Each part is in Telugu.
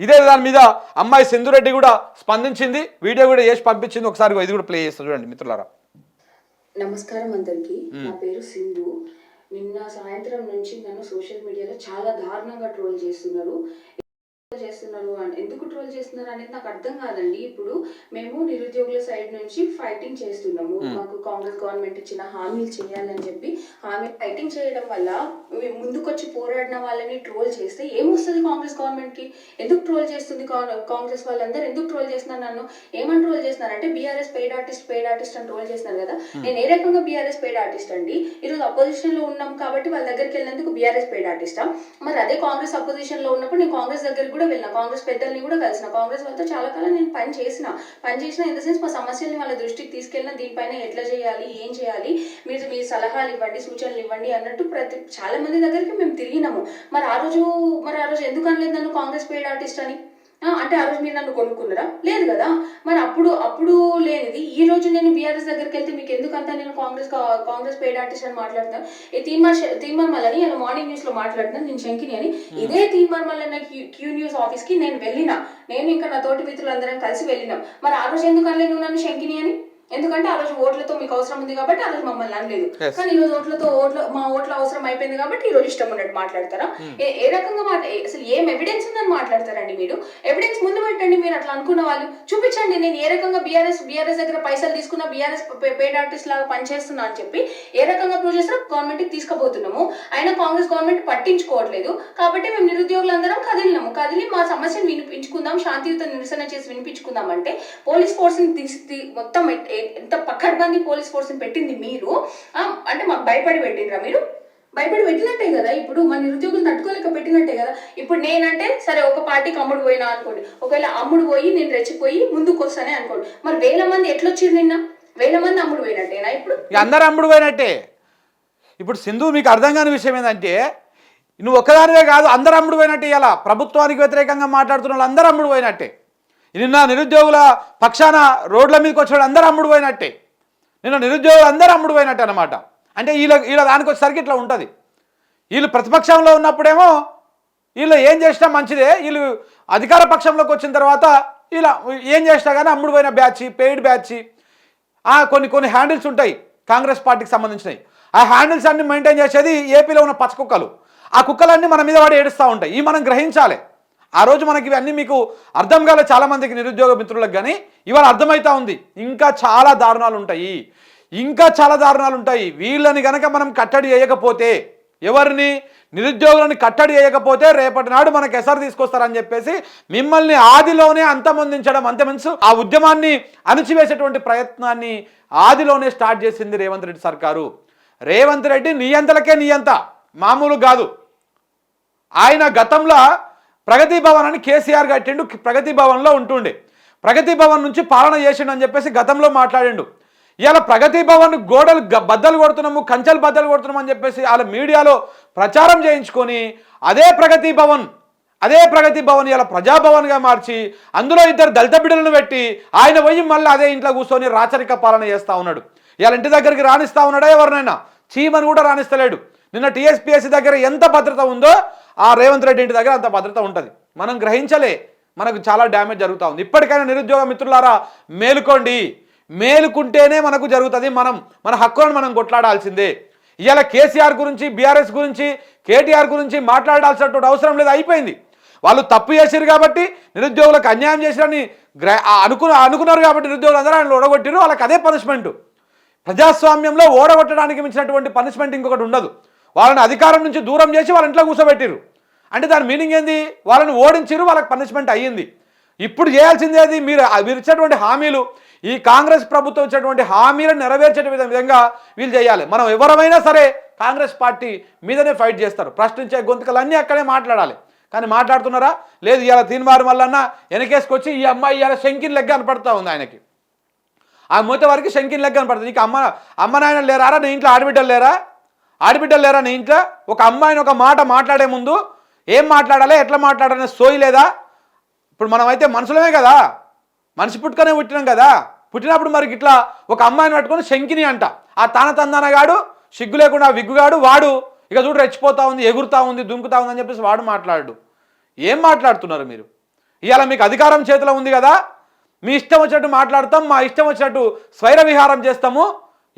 ఇదే దాని మీద అమ్మాయి సింధురెడ్డి కూడా స్పందించింది. వీడియో కూడా చేసి పంపించింది. ఒకసారి ఇది కూడా ప్లే చేస్తారు చూడండి మిత్రులారా. నమస్కారం అందరికి. నా పేరు సింధు. నిన్న సాయంత్రం నుంచి నన్ను సోషల్ మీడియాలో చాలా దారుణంగా ట్రోల్ చేస్తున్నారు. చేస్తున్నారు ఎందుకు ట్రోల్ చేస్తున్నారు అనేది నాకు అర్థం కాదండి. ఇప్పుడు మేము నిరుద్యోగుల సైడ్ నుంచి ఫైటింగ్ చేస్తున్నాము. మాకు కాంగ్రెస్ గవర్నమెంట్ ఇచ్చిన హామీలు చేయాలని చెప్పి హామీ ఫైటింగ్ చేయడం వల్ల ముందుకొచ్చి పోరాడిన వాళ్ళని ట్రోల్ చేస్తే ఏమొస్తుంది కాంగ్రెస్ గవర్నమెంట్కి ఎందుకు ట్రోల్ చేస్తుంది కాంగ్రెస్ వాళ్ళందరూ? ఎందుకు ట్రోల్ చేస్తున్నారు నన్ను? ఏమని ట్రోల్ చేస్తున్నారు? అంటే BRS paid artist paid artist అని ట్రోల్ చేస్తున్నారు కదా. నేను ఏ రకంగా బీఆర్ఎస్ పెయిడ్ ఆర్టిస్ట్ అండి? ఈరోజు అపోజిషన్లో ఉన్నాం కాబట్టి వాళ్ళ దగ్గరికి వెళ్ళినందుకు బీఆర్ఎస్ పెయిడ్ ఆర్టిస్టా? మరి అదే కాంగ్రెస్ అపోజిషన్లో ఉన్నప్పుడు నేను కాంగ్రెస్ దగ్గరికి కూడా వెళ్ళిన కాంగ్రెస్ పెద్దల్ని కూడా కలిసిన. కాంగ్రెస్ వాళ్ళతో చాలా కాలం నేను పని చేసిన. పని చేసిన ఇన్ ద సెన్స్ మా సమస్యల్ని వాళ్ళ దృష్టికి తీసుకెళ్ళిన దీనిపైన ఎట్లా చేయాలి ఏం చేయాలి? మీరు మీ సలహాలు ఇవ్వండి సూచనలు ఇవ్వండి అన్నట్టు ప్రతి చాలా మంది దగ్గరికి మేము తిరిగినాము. మరి ఆ రోజు మరి ఆ రోజు ఎందుకు అనలేదు నన్ను కాంగ్రెస్ పెయిడ్ ఆర్టిస్ట్ అని? అంటే ఆ రోజు మీరు నన్ను కొనుక్కున్నారా? లేదు కదా. మరి అప్పుడు అప్పుడు లేనిది. ఈ రోజు నేను బీఆర్ఎస్ దగ్గరికి వెళ్తే మీకు ఎందుకంతా నేను కాంగ్రెస్ కాంగ్రెస్ పెయిడ్ ఆర్టిస్ట్ అని మాట్లాడుతాను ఈ తీన్మార్ తీన్మార్ మల్లని ఇలా మార్నింగ్ న్యూస్లో మాట్లాడుతున్నాను నేను శంకిని అని. ఇదే Teenmar Mallanna Q- Q news ఆఫీస్కి నేను వెళ్ళిన. నేను ఇంకా నా తోటి మిత్రులందరం కలిసి వెళ్ళినాం. మరి ఆ రోజు ఎందుకు అనలేదు నువ్వు నన్ను శంకిని అని? ఎందుకంటే ఆ రోజు ఓట్లతో మీకు అవసరం ఉంది కాబట్టి ఆ రోజు మమ్మల్ని అనలేదు. కానీ ఈ రోజు ఓట్లతో ఓట్ల మా ఓట్ల అవసరం అయిపోయింది కాబట్టి ఈ రోజు ఇష్టం ఉన్నట్టు మాట్లాడతారా? ఏ- ఏ రకంగా అసలు ఏం ఎవిడెన్స్ ఉందని మాట్లాడతారండి మీరు? ఎవిడెన్స్ ముందు పెట్టండి మీరు అట్లా అనుకున్న వాళ్ళు. చూపించండి నేను ఏ రకంగా బీఆర్ఎస్ బీఆర్ఎస్ దగ్గర పైసలు తీసుకున్న బీఆర్ఎస్ పేడ్ ఆర్టిస్ట్ లాగా పనిచేస్తున్నా అని చెప్పి ఏ రకంగా ప్రూవ్ చేస్తారో గవర్నమెంట్కి తీసుకుపోతున్నాము. అయినా కాంగ్రెస్ గవర్నమెంట్ పట్టించుకోవట్లేదు. కాబట్టి మేము నిరుద్యోగులందరం కదిలినాము. కదిలి మా సమస్యను వినిపించుకుందాం శాంతియుత నిరసన చేసి వినిపించుకుందాం అంటే పోలీస్ ఫోర్స్ని మొత్తం ఎంత పక్కడబంది పోలీస్ ఫోర్స్ పెట్టింది మీరు? అంటే మాకు భయపడి పెట్టిండ్రా మీరు? భయపడి పెట్టినట్టే కదా ఇప్పుడు? మన నిరుద్యోగులు తట్టుకోలేక పెట్టినట్టే కదా? ఇప్పుడు నేనంటే సరే ఒక పార్టీకి అమ్ముడు పోయినా అనుకోండి. ఒకవేళ అమ్ముడు పోయి నేను రెచ్చిపోయి ముందుకు వస్తానే అనుకోండి. మరి వేల మంది ఎట్లొచ్చింది నిన్న? వేల మంది అమ్ముడు పోయినట్టేనా ఇప్పుడు? ఇక అందరు అమ్ముడు పోయినట్టే. ఇప్పుడు సింధు మీకు అర్థం కాని విషయం ఏంటంటే నువ్వు ఒక్కదానివే కాదు అందరు అమ్ముడు పోయినట్టే ఇలా ప్రభుత్వానికి వ్యతిరేకంగా మాట్లాడుతున్న వాళ్ళు అందరూ అమ్ముడు పోయినట్టే. నిన్న నిరుద్యోగుల పక్షాన రోడ్ల మీదకి వచ్చిన అందరూ అమ్ముడు పోయినట్టే. నిన్న నిరుద్యోగులు అందరూ అమ్ముడు పోయినట్టే అనమాట అంటే వీళ్ళ వీళ్ళ దానికి వచ్చేసరికి ఇట్లా ఉంటుంది. వీళ్ళు ప్రతిపక్షంలో ఉన్నప్పుడేమో వీళ్ళు ఏం చేసినా మంచిదే వీళ్ళు అధికార పక్షంలోకి వచ్చిన తర్వాత ఇలా ఏం చేసినా కానీ అమ్ముడు పోయిన బ్యాచ్ పెయిడ్ బ్యాచ్ కొన్ని కొన్ని హ్యాండిల్స్ ఉంటాయి కాంగ్రెస్ పార్టీకి సంబంధించినవి. ఆ హ్యాండిల్స్ అన్ని మెయింటైన్ చేసేది ఏపీలో ఉన్న పచ్చ కుక్కలు. ఆ కుక్కలన్నీ మన మీద వాడి ఏడుస్తూ ఉంటాయి. ఇవి మనం గ్రహించాలి. ఆ రోజు మనకి ఇవన్నీ మీకు అర్థం కాలే చాలామందికి నిరుద్యోగ మిత్రులకు కానీ ఇవాళ అర్థమవుతా ఉంది. ఇంకా చాలా దారుణాలు ఉంటాయి. ఇంకా చాలా దారుణాలు ఉంటాయి. వీళ్ళని కనుక మనం కట్టడి చేయకపోతే ఎవరిని? నిరుద్యోగులను కట్టడి చేయకపోతే రేపటి నాడు మనకు ఎసరు తీసుకొస్తారని చెప్పేసి మిమ్మల్ని ఆదిలోనే అంతమొందించడం అంతమించు ఆ ఉద్యమాన్ని అణిచివేసేటువంటి ప్రయత్నాన్ని ఆదిలోనే స్టార్ట్ చేసింది రేవంత్ రెడ్డి సర్కారు. రేవంత్ రెడ్డి నియంతలకే నియంత. మామూలు కాదు. ఆయన గతంలో ప్రగతి భవన్ అని కేసీఆర్ కట్టిండు ప్రగతి భవన్లో ఉంటుండే. ప్రగతి భవన్ నుంచి పాలన చేసిండు అని చెప్పేసి గతంలో మాట్లాడిండు. ఇవాళ ప్రగతి భవన్ గోడలు బద్దలు కొడుతున్నాము కంచెలు బద్దలు కొడుతున్నాము అని చెప్పేసి వాళ్ళ మీడియాలో ప్రచారం చేయించుకొని అదే ప్రగతి భవన్ అదే ప్రగతి భవన్ ఇలా ప్రజాభవన్గా మార్చి అందులో ఇద్దరు దళిత బిడ్డలను పెట్టి ఆయన పోయి మళ్ళీ అదే ఇంట్లో కూర్చొని రాచరిక పాలన చేస్తా ఉన్నాడు. ఇవాళ ఇంటి దగ్గరికి రాణిస్తా ఉన్నాడా ఎవరినైనా? చీమని కూడా రాణిస్తలేడు నిన్న టీఎస్పీఎస్సీ దగ్గర ఎంత భద్రత ఉందో ఆ రేవంత్ రెడ్డి ఇంటి దగ్గర అంత భద్రత ఉంటుంది. మనం గ్రహించలే. మనకు చాలా డ్యామేజ్ జరుగుతూ ఉంది. ఇప్పటికైనా నిరుద్యోగ మిత్రులారా మేలుకోండి. మేలుకుంటేనే మనకు జరుగుతుంది మనం. మన హక్కులను మనం కొట్లాడాల్సిందే. ఇవాళ కేసీఆర్ గురించి బీఆర్ఎస్ గురించి కేటీఆర్ గురించి మాట్లాడాల్సినటువంటి అవసరం లేదు అయిపోయింది. వాళ్ళు తప్పు చేశారు కాబట్టి నిరుద్యోగులకు అన్యాయం చేశారని గ్ర అనుకున్న అనుకున్నారు కాబట్టి నిరుద్యోగులు అందరూ ఆయన ఓడగొట్టారు వాళ్ళకి అదే పనిష్మెంట్. ప్రజాస్వామ్యంలో ఓడగొట్టడానికి మించినటువంటి పనిష్మెంట్ ఇంకొకటి ఉండదు. వాళ్ళని అధికారం నుంచి దూరం చేసి వాళ్ళ ఇంట్లో కూర్చోబెట్టిరు అంటే దాని మీనింగ్ ఏంది? వాళ్ళని ఓడించిరు వాళ్ళకి పనిష్మెంట్ అయ్యింది. ఇప్పుడు చేయాల్సింది అది మీరు మీరు ఇచ్చేటువంటి హామీలు ఈ కాంగ్రెస్ ప్రభుత్వం ఇచ్చేటువంటి హామీలను నెరవేర్చే విధంగా వీళ్ళు చేయాలి. మనం ఎవరమైనా సరే కాంగ్రెస్ పార్టీ మీదనే ఫైట్ చేస్తారు. ప్రశ్నించే గొంతుకలన్నీ అక్కడే మాట్లాడాలి. కానీ మాట్లాడుతున్నారా? లేదు ఇవాళ తీన్మారు వల్లన్నా వెనకేసుకొచ్చి ఈ అమ్మాయి ఇవాళ శంకిన్ లెగ్గ కనపడతా ఉంది ఆయనకి. ఆ మూత వారికి శంకిన్ లెగ్గ కనపడుతుంది నీకు అమ్మ అమ్మ నాయన లేరారా? నీ ఇంట్లో ఆడబిడ్డలు లేరా? ఆడబిడ్డలు లేరా నీ ఇంట్లో? ఒక అమ్మాయిని ఒక మాట మాట్లాడే ముందు ఏం మాట్లాడాలి ఎట్లా మాట్లాడాలనే సోయి లేదా? ఇప్పుడు మనమైతే మనుషులమే కదా. మనిషి పుట్టుకనే పుట్టినాం కదా. పుట్టినప్పుడు మరి ఇట్లా ఒక అమ్మాయిని పట్టుకొని శంకిని అంట. ఆ తాన తందనగాడు సిగ్గు లేకుండా ఆ విగ్గుగాడు వాడు ఇక చూడు రెచ్చిపోతా ఉంది ఎగురుతా ఉంది దుంకుతా ఉంది అని చెప్పేసి వాడు మాట్లాడు. ఏం మాట్లాడుతున్నారు మీరు? ఇవాళ మీకు అధికారం చేతిలో ఉంది కదా. మీ ఇష్టం వచ్చినట్టు మాట్లాడతాం మా ఇష్టం వచ్చినట్టు స్వైర విహారం చేస్తాము.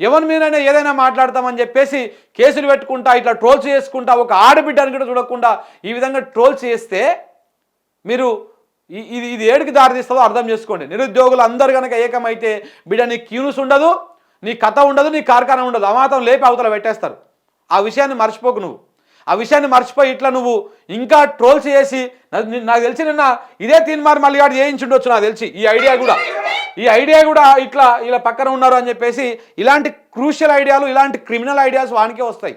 ఎవరి మీదైనా ఏదైనా మాట్లాడతామని చెప్పేసి కేసులు పెట్టుకుంటా ఇట్లా ట్రోల్స్ చేసుకుంటా ఒక ఆడబిడ్డని కూడా చూడకుండా ఈ విధంగా ట్రోల్స్ చేస్తే మీరు ఈ- ఇది ఇది ఏడికి దారితీస్తుందో అర్థం చేసుకోండి. నిరుద్యోగులు అందరు కనుక ఏకమైతే బిడ్డ నీ క్యూస్ ఉండదు నీ కథ ఉండదు నీ కార్ఖాన ఉండదు అమాతం లేపి అవతల పెట్టేస్తారు. ఆ విషయాన్ని మర్చిపోకు నువ్వు. ఆ విషయాన్ని మర్చిపోయి ఇట్లా నువ్వు ఇంకా ట్రోల్స్ చేసి నాకు తెలిసి నిన్న ఇదే తీన్మార్ మళ్ళీ వాడు చేయించుండొచ్చు నాకు తెలిసి ఈ ఐడియా కూడా. ఈ ఐడియా కూడా ఇట్లా ఇలా పక్కన ఉన్నారు అని చెప్పేసి ఇలాంటి క్రూషియల్ ఐడియాలు ఇలాంటి క్రిమినల్ ఐడియాస్ వానికే వస్తాయి.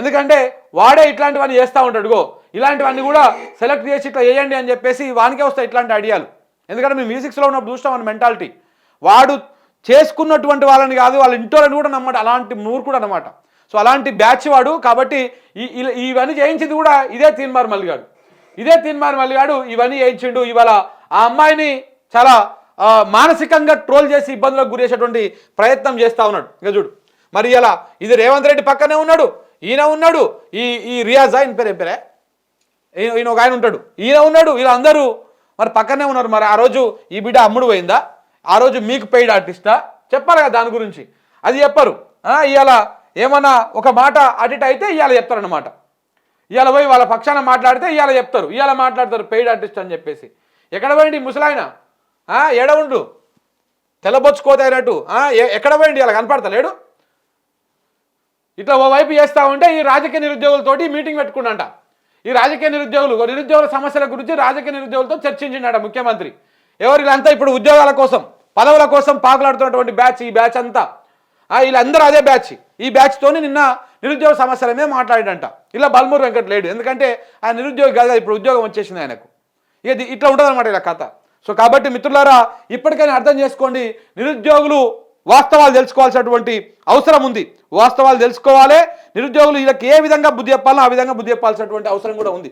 ఎందుకంటే వాడే ఇట్లాంటివన్నీ చేస్తూ ఉంటాడు గో ఇలాంటివన్నీ కూడా సెలెక్ట్ చేసి ఇట్లా వేయండి అని చెప్పేసి వానికే వస్తాయి ఇట్లాంటి ఐడియాలు. ఎందుకంటే మేము మ్యూజిక్స్లో ఉన్నప్పుడు చూస్తాం మన మెంటాలిటీ. వాడు చేసుకున్నటువంటి వాళ్ళని కాదు వాళ్ళ ఇంటోళ్ళని కూడా నమ్మట అలాంటి మూర్ఖుడు అనమాట సో అలాంటి బ్యాచ్ వాడు కాబట్టి ఈ ఇవన్నీ చేయించింది కూడా ఇదే తీన్మార్ మల్లిగాడు ఇదే తీన్మార్ మల్లిగాడు ఇవన్నీ చేయించిండు. ఇవాళ ఆ అమ్మాయిని చాలా మానసికంగా ట్రోల్ చేసి ఇబ్బందులకు గురి చేసేటువంటి ప్రయత్నం చేస్తూ ఉన్నాడు. ఇక చూడు. మరి ఇలా ఇది రేవంత్ రెడ్డి పక్కనే ఉన్నాడు. ఈయన ఉన్నాడు. ఈ ఈ రియాజా ఆయన పేరు ఏం పేరే? ఈయన ఒక ఆయన ఉంటాడు. ఈయన ఉన్నాడు. వీళ్ళందరూ మరి పక్కనే ఉన్నారు. మరి ఆ రోజు ఈ బిడ్డ అమ్ముడు పోయిందా? ఆ రోజు మీకు పెయిడ్ ఆర్టిస్టా? చెప్పాలి కదా దాని గురించి. అది చెప్పరు. ఇవాళ ఏమన్నా ఒక మాట అడిట్ అయితే ఇవాళ చెప్తారనమాట ఇవాళ పోయి వాళ్ళ పక్షాన మాట్లాడితే ఇవాళ చెప్తారు. ఇవాళ మాట్లాడతారు పెయిడ్ ఆర్టిస్ట్ అని చెప్పేసి. ఎక్కడ పోయింది ముసలాయన? ఆ, ఏడ ఉండు? తెల్లబొచ్చుకోతైనట్టు. ఎక్కడ పోయింది ఇలా కనపడతలేడు ఇట్లా ఓవైపు చేస్తూ ఉంటే ఈ రాజకీయ నిరుద్యోగులతోటి మీటింగ్ పెట్టుకున్నంట. ఈ రాజకీయ నిరుద్యోగులు నిరుద్యోగుల సమస్యల గురించి రాజకీయ నిరుద్యోగులతో చర్చించిండట ముఖ్యమంత్రి. ఎవరు వీళ్ళంతా ఇప్పుడు ఉద్యోగాల కోసం పదవుల కోసం పాకులాడుతున్నటువంటి బ్యాచ్ ఈ బ్యాచ్ అంతా. వీళ్ళందరూ అదే బ్యాచ్. ఈ బ్యాచ్తోనే నిన్న నిరుద్యోగ సమస్యలమే మీద మాట్లాడాడంట. ఇలా బల్మూరు వెంకట లేడు. ఎందుకంటే ఆయన నిరుద్యోగి కాదు ఇప్పుడు ఉద్యోగం వచ్చేసింది ఆయనకు. ఇక ఇది- ఇట్లా ఉంటుందన్నమాట ఇలా కథ. సో కాబట్టి మిత్రులారా ఇప్పటికైనా అర్థం చేసుకోండి నిరుద్యోగులు వాస్తవాలు తెలుసుకోవాల్సినటువంటి అవసరం ఉంది. వాస్తవాలు తెలుసుకోవాలి. నిరుద్యోగులు వీళ్ళకి ఏ విధంగా బుద్ధి చెప్పాలో ఆ విధంగా బుద్ధి చెప్పాల్సినటువంటి అవసరం కూడా ఉంది.